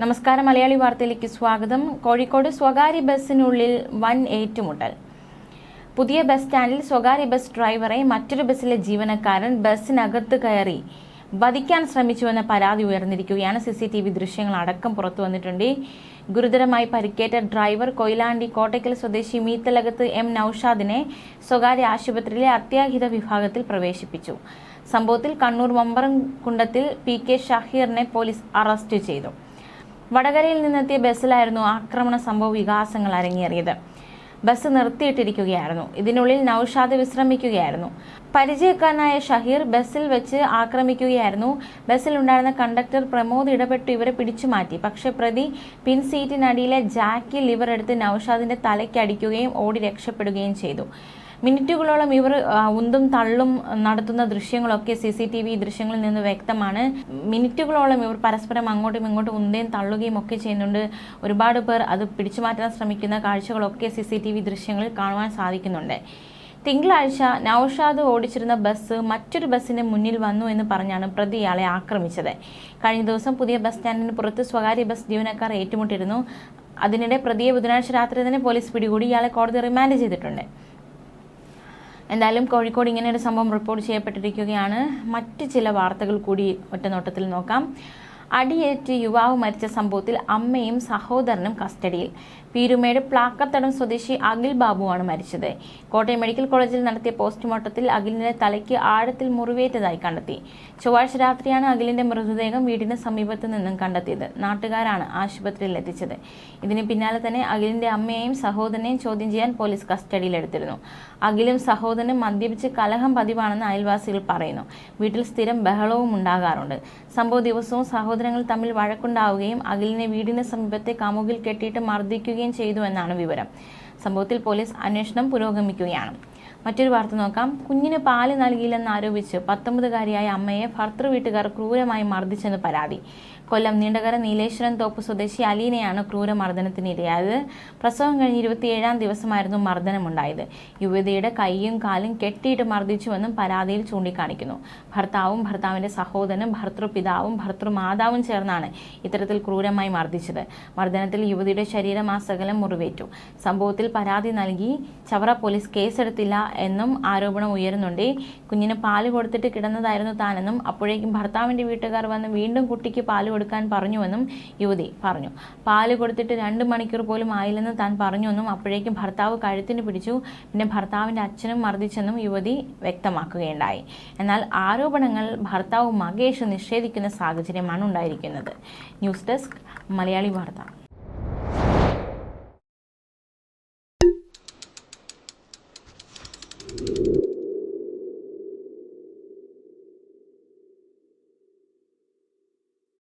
നമസ്കാരം. മലയാളി വാർത്തയിലേക്ക് സ്വാഗതം. കോഴിക്കോട് സ്വകാര്യ ബസ്സിനുള്ളിൽ വൻ ഏറ്റുമുട്ടൽ. പുതിയ ബസ് സ്റ്റാൻഡിൽ സ്വകാര്യ ബസ് ഡ്രൈവറെ മറ്റൊരു ബസ്സിലെ ജീവനക്കാരൻ ബസ്സിനകത്ത് കയറി വധിക്കാൻ ശ്രമിച്ചുവെന്ന പരാതി ഉയർന്നിരിക്കുകയാണ്. സി സി ടി വി ദൃശ്യങ്ങൾ അടക്കം പുറത്തു വന്നിട്ടുണ്ട്. ഗുരുതരമായി പരിക്കേറ്റ ഡ്രൈവർ കൊയിലാണ്ടി കോട്ടയ്ക്കൽ സ്വദേശി മീത്തലകത്ത് എം നൌഷാദിനെ സ്വകാര്യ ആശുപത്രിയിലെ അത്യാഹിത വിഭാഗത്തിൽ പ്രവേശിപ്പിച്ചു. സംഭവത്തിൽ കണ്ണൂർ മമ്പറം കുണ്ടത്തിൽ പി കെ ഷഹീറിനെ പോലീസ് അറസ്റ്റ് ചെയ്തു. വടകരയിൽ നിന്നെത്തിയ ബസ്സിലായിരുന്നു ആക്രമണ സംഭവ വികാസങ്ങൾ അരങ്ങേറിയത്. ബസ് നിർത്തിയിട്ടിരിക്കുകയായിരുന്നു. ഇതിനുള്ളിൽ നൌഷാദ് വിശ്രമിക്കുകയായിരുന്നു. പരിചയക്കാരനായ ഷഹീർ ബസ്സിൽ വെച്ച് ആക്രമിക്കുകയായിരുന്നു. ബസ്സിൽ ഉണ്ടായിരുന്ന കണ്ടക്ടർ പ്രമോദ് ഇടപെട്ട് ഇവരെ പിടിച്ചു മാറ്റി. പക്ഷേ പ്രതി പിൻ സീറ്റിനടിയിലെ ജാക്കി ലിവർ എടുത്ത് നൌഷാദിന്റെ തലയ്ക്കടിക്കുകയും ഓടി രക്ഷപ്പെടുകയും ചെയ്തു. മിനിറ്റുകളോളം ഇവർ ഉന്തും തള്ളും നടത്തുന്ന ദൃശ്യങ്ങളൊക്കെ സി സി ടി വി ദൃശ്യങ്ങളിൽ നിന്ന് വ്യക്തമാണ്. മിനിറ്റുകളോളം ഇവർ പരസ്പരം അങ്ങോട്ടും ഇങ്ങോട്ടും ഉന്തയും തള്ളുകയും ഒക്കെ ചെയ്യുന്നുണ്ട്. ഒരുപാട് പേർ അത് പിടിച്ചു മാറ്റാൻ ശ്രമിക്കുന്ന കാഴ്ചകളൊക്കെ സി സി ടി വി ദൃശ്യങ്ങളിൽ കാണുവാൻ സാധിക്കുന്നുണ്ട്. തിങ്കളാഴ്ച നൌഷാദ് ഓടിച്ചിരുന്ന ബസ് മറ്റൊരു ബസ്സിന് മുന്നിൽ വന്നു എന്ന് പറഞ്ഞാണ് പ്രതി ഇയാളെ ആക്രമിച്ചത്. കഴിഞ്ഞ ദിവസം പുതിയ ബസ് സ്റ്റാൻഡിന് പുറത്ത് സ്വകാര്യ ബസ് ജീവനക്കാർ ഏറ്റുമുട്ടിയിരുന്നു. അതിനിടെ പ്രതിയെ ബുധനാഴ്ച രാത്രി തന്നെ പോലീസ് പിടികൂടി ഇയാളെ കോടതി റിമാൻഡ് ചെയ്തിട്ടുണ്ട്. എന്തായാലും കോഴിക്കോട് ഇങ്ങനെ ഒരു സംഭവം റിപ്പോർട്ട് ചെയ്യപ്പെട്ടിരിക്കുകയാണ്. മറ്റ് ചില വാർത്തകൾ കൂടി ഒറ്റനോട്ടത്തിൽ നോക്കാം. അടിയേറ്റ് യുവാവ് മരിച്ച സംഭവത്തിൽ അമ്മയും സഹോദരനും കസ്റ്റഡിയിൽ. പീരുമേട് പ്ലാക്കത്തടം സ്വദേശി അഖിൽ ബാബുവാണ് മരിച്ചത്. കോട്ടയം മെഡിക്കൽ കോളേജിൽ നടത്തിയ പോസ്റ്റ്മോർട്ടത്തിൽ അഖിലിന്റെ തലയ്ക്ക് ആഴത്തിൽ മുറിവേറ്റതായി കണ്ടെത്തി. ചൊവ്വാഴ്ച രാത്രിയാണ് അഖിലിന്റെ മൃതദേഹം വീടിന് സമീപത്ത് നിന്നും കണ്ടെത്തിയത്. നാട്ടുകാരാണ് ആശുപത്രിയിൽ എത്തിച്ചത്. ഇതിന് പിന്നാലെ തന്നെ അഖിലിന്റെ അമ്മയെയും സഹോദരനെയും ചോദ്യം ചെയ്യാൻ പോലീസ് കസ്റ്റഡിയിലെടുത്തിരുന്നു അഖിലും സഹോദരനും മദ്യപിച്ച് കലഹം പതിവാണെന്ന് അയൽവാസികൾ പറയുന്നു. വീട്ടിൽ സ്ഥിരം ബഹളവും ഉണ്ടാകാറുണ്ട്. സംഭവ ദിവസവും സഹോദരങ്ങൾ തമ്മിൽ വഴക്കുണ്ടാവുകയും അഖിലിനെ വീടിന് സമീപത്തെ കാമുകിൽ കെട്ടിയിട്ട് മർദ്ദിക്കുകയും ചെയ്തു എന്നാണ് വിവരം. സംഭവത്തിൽ പോലീസ് അന്വേഷണം പുരോഗമിക്കുകയാണ്. മറ്റൊരു വാർത്ത നോക്കാം. കുഞ്ഞിന് പാൽ നൽകിയില്ലെന്ന് ആരോപിച്ച് പത്തൊമ്പതുകാരിയായ അമ്മയെ ഭർത്തൃ വീട്ടുകാർ ക്രൂരമായി മർദ്ദിച്ചെന്ന് പരാതി. കൊല്ലം നീണ്ടകര നീലേശ്വരം തോപ്പ് സ്വദേശി അലീനയാണ് ക്രൂരമർദ്ദനത്തിന് ഇരയായത് പ്രസവം കഴിഞ്ഞ് ഇരുപത്തിയേഴാം ദിവസമായിരുന്നു മർദ്ദനമുണ്ടായത്. യുവതിയുടെ കൈയും കാലും കെട്ടിയിട്ട് മർദ്ദിച്ചുവെന്നും പരാതിയിൽ ചൂണ്ടിക്കാണിക്കുന്നു. ഭർത്താവും ഭർത്താവിന്റെ സഹോദരനും ഭർത്തൃപിതാവും ഭർത്തൃമാതാവും ചേർന്നാണ് ഇത്തരത്തിൽ ക്രൂരമായി മർദ്ദിച്ചത്. മർദ്ദനത്തിൽ യുവതിയുടെ ശരീരമാസകലം മുറിവേറ്റു. സംഭവത്തിൽ പരാതി നൽകി ചവറ പോലീസ് കേസെടുത്തില്ല എന്നും ആരോപണം ഉയരുന്നുണ്ട്. കുഞ്ഞിന് പാൽ കൊടുത്തിട്ട് കിടന്നതായിരുന്നു താനെന്നും അപ്പോഴേക്കും ഭർത്താവിന്റെ വീട്ടുകാർ വന്ന് വീണ്ടും കുട്ടിക്ക് പാൽ കൊടുക്കാൻ പറഞ്ഞുവെന്നും യുവതി പറഞ്ഞു. പാൽ കൊടുത്തിട്ട് രണ്ട് മണിക്കൂർ പോലും ആയില്ലെന്ന് താൻ പറഞ്ഞുവെന്നും അപ്പോഴേക്കും ഭർത്താവ് കഴുത്തിന് പിടിച്ചു. പിന്നെ ഭർത്താവിന്റെ അച്ഛനും മർദ്ദിച്ചെന്നും യുവതി വ്യക്തമാക്കുകയുണ്ടായി. എന്നാൽ ആരോപണങ്ങൾ ഭർത്താവ് മകേഷ് നിഷേധിക്കുന്ന സാഹചര്യമാണ് ഉണ്ടായിരിക്കുന്നത്. ന്യൂസ് ഡെസ്ക് മലയാളി വാർത്ത.